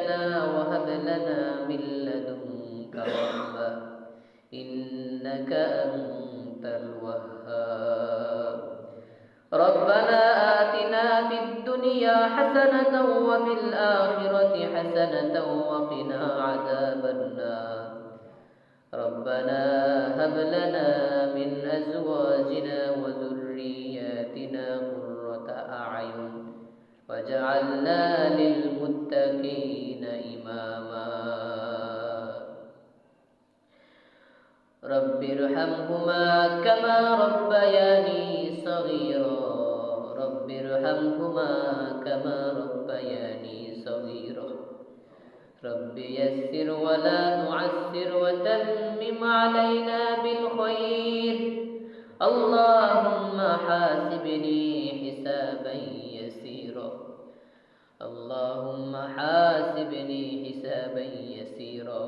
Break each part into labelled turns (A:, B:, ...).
A: هديتنا وهب لنا من لدنك رحمة إنك أنت الوهاب. ربنا آتنا في الدنيا حسنة وفي الآخرة حسنة وقنا عذاب النار. ربنا هب لنا من أزواجنا وذرياتنا قرة أعين وجعلنا للمتقين ارحمهما كما ربياني صغيرا. رب ارحمهما كما ربياني صغيرا. رب يسر ولا تعسر وتمم علينا بالخير. اللهم حاسبني حسابا يسيرا. اللهم حاسبني حسابا يسيرا.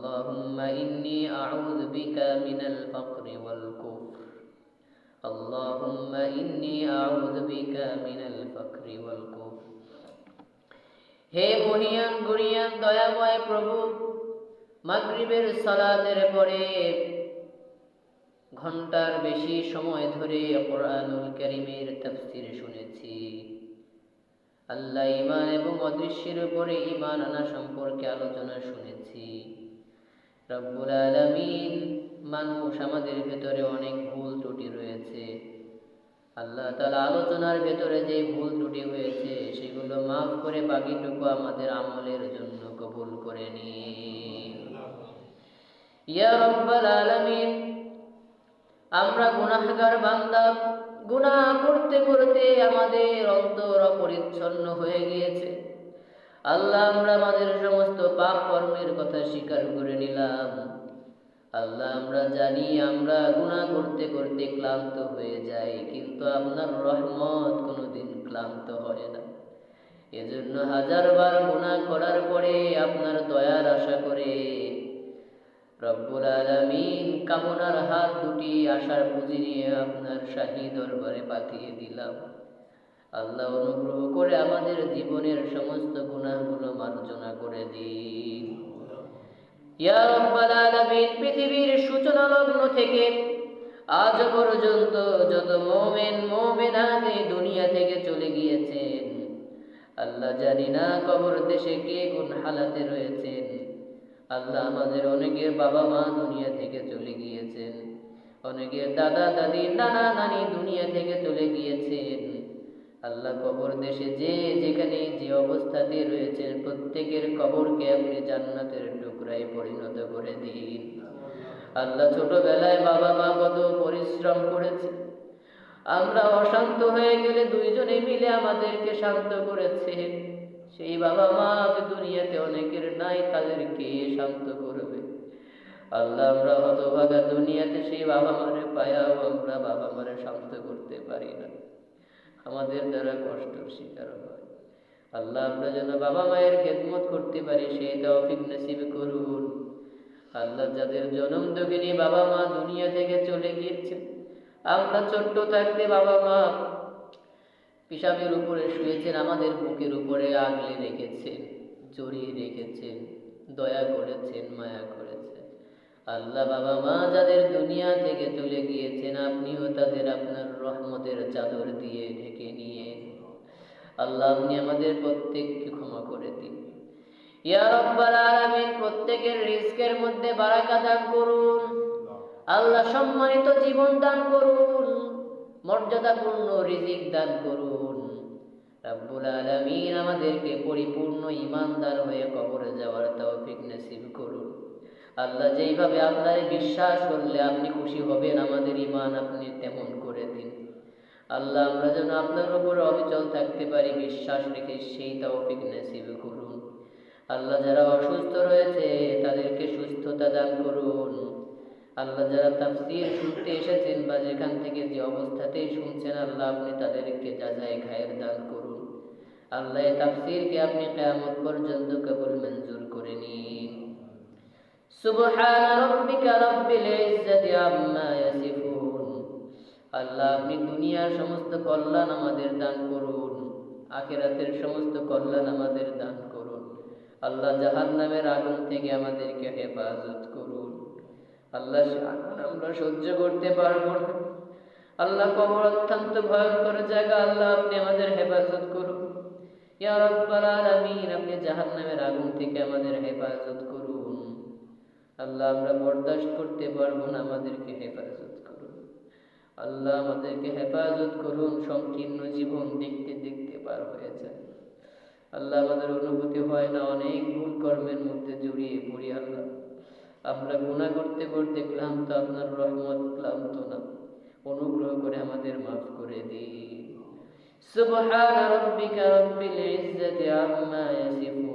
A: اللهم إني أعوذ بك من الفقر والكفر اللهم إني أعوذ بك من الفقر والكفر হে মহিয়ান Gurion দয়াময় প্রভু মাগরিবের সালাতের পরে ঘন্টার বেশি সময় ধরে কোরআনুল করিমের তাফসির শুনেছি আল্লাহ ইমান এবং অদৃশ্যের উপরে ইমান আনা সম্পর্কে আলোচনা শুনেছি রব্বুল আলমিন, মানুষ আমাদের ভেতরে অনেক ভুল ত্রুটি রয়েছে। আল্লাহ তালা আলোচনার ভেতরে যে ভুল ত্রুটি হয়েছে, সেগুলো মাফ করে বাকিটুকু আমাদের আমলের জন্য কবুল করে নিন। ইয়া রব্বাল আলামিন, আমরা গুনাহগার বান্দা, গুনাহ করতে করতে আমাদের অন্তর অপরিচ্ছন্ন হয়ে গিয়েছে। আল্লাহ আমরা আমাদের সমস্ত পাপ কর্মের কথা স্বীকার করে নিলাম। আল্লাহ, আমরা জানি আমরা গুনাহ করতে করতে ক্লান্ত হয়ে যাই, কিন্তু আপনার রহমত কোনোদিন ক্লান্ত হয় না। এজন্য হাজারবার গুনাহ করার পরে আপনার দয়ার আশা করে রব্বুল আলমিন কামনার হাত দুটি আশার পুঁজি নিয়ে আপনার শাহী দরবারে পাঠিয়ে দিলাম। আল্লাহ অনুগ্রহ করে আমাদের জীবনের সমস্ত গুণাগুলো মার্জনা করে দিন। ইয়া পৃথিবীর সূচনা লগ্ন থেকে আজ পর্যন্ত যত মোমেন মোমেনাতে দুনিয়া থেকে চলে গিয়েছেন। আল্লাহ জানি না কবর দেশে কে কোন হালাতে রয়েছেন। আল্লাহ আমাদের অনেকের বাবা মা দুনিয়া থেকে চলে গিয়েছেন। অনেকের দাদা, দাদি, নানা নানি দুনিয়া থেকে চলে গিয়েছেন। আল্লাহ কবর দেশে যে যেখানে যে অবস্থাতে রয়েছেন, প্রত্যেকের কবরকে আপনি জান্নাতের টুকরায় পরিণত করে দিন। আল্লাহ ছোটবেলায় বাবা মা কত পরিশ্রম করেছে। আমরা অশান্ত হয়ে গেলে দুইজনে মিলে আমাদেরকে শান্ত করেছে। সেই বাবা মা দুনিয়াতে অনেকের নাই, তাদেরকে শান্ত করবে। আল্লাহ আমরা হতভাগা দুনিয়াতে সেই বাবা মারে পায়াও আমরা বাবা মারে শান্ত করতে পারি না। আমাদের দ্বারা কষ্টর শিকার হয়। আল্লাহ আমরা যেন বাবা মায়ের খেদমত করতে পারি, সেই তৌফিক নসিব করুন। আল্লাহ যাদের জনম দগিনী বাবা মা দুনিয়া থেকে চলে গিয়েছে আমরা ছোট্ট থাকতে বাবা মা পিসাবের উপরে শুয়েছেন, আমাদের বুকের উপরে আগলে রেখেছেন, জড়িয়ে রেখেছেন, দয়া করেছেন, মায়া করেছেন। আল্লাহ বাবা মা যাদের দুনিয়া থেকে চলে গিয়েছেন, আপনিও তাদের আপনার রহমতের চাদর দিয়ে ঢেকে নিয়ে। আল্লাহ, আপনি আমাদের প্রত্যেককে ক্ষমা করে দিন। ইয়া রব্বাল প্রত্যেকের রিস্কের মধ্যে বারাকা দান করুন। আল্লাহ, সম্মানিত জীবন দান করুন। মর্যাদাপূর্ণ রিজিক দান করুন। রাব্বুল আলামিন আমাদেরকে পরিপূর্ণ ইমানদার হয়ে কবরে যাওয়ার তৌফিক নসিব করুন। আল্লাহ যেইভাবে আপনারে বিশ্বাস করলে আপনি খুশি হবেন, আমাদের ইমান আপনি তেমন করে দিন। আল্লাহ, আমরা যেন আপনার উপর অবিচল থাকতে পারি, বিশ্বাস রেখে সেই তৌফিক নসিব করুন। আল্লাহ যারা অসুস্থ রয়েছে, তাদেরকে সুস্থতা দান করুন। আল্লাহ যারা তাফসির শুনতে এসেছেন বা যেখান থেকে যে অবস্থাতেই শুনছেন, আল্লাহ আপনি তাদেরকে যা যাচাই খায়ের দান করুন। আল্লাহ তাফসিরকে আপনি কিয়ামত পর্যন্ত কবুল মঞ্জুর করে নিন। সুবহান রাব্বিকা রাব্বিল ইজ্জাতি আম্মা ইয়াসিফুন। আল্লাহ, আপনি দুনিয়ার সমস্ত কল্যাণ আমাদের দান করুন। সমস্ত কল্যাণ আমাদের দান করুন। আল্লাহ, জাহান্নামের আগুন থেকে আমাদেরকে হেফাজত করুন। আল্লাহ আমরা সহ্য করতে পারব না। আল্লাহ, কবর অত্যন্ত ভয়ঙ্কর জায়গা। আল্লাহ, আপনি আমাদের হেফাজত করুন। ইয়া রাব্বাল আলামিন, আপনি জাহান্নামের আগুন থেকে আমাদের হেফাজত করুন। আল্লাহ, আমরা বরদাস্ত করতে পারব না, আমাদেরকে হেফাজত করুন। আল্লাহ আমাদেরকে হেফাজত করুন, সংকীর্ণ জীবন দেখতে দেখতে পার হয়ে যায় আল্লাহ আমাদের অনুভূতি হয় না, অনেক ভুল কর্মের মধ্যে জড়িয়ে পড়ি আল্লাহ। আমরা গুণা করতে করতে ক্লান্ত, আপনার রহমত ক্লান্ত না। অনুগ্রহ করে আমাদের মাফ করে দিই সুবহান রব্বিকা রব্বিল ইজ্জাতি আম্মা ইয়াসিফুন।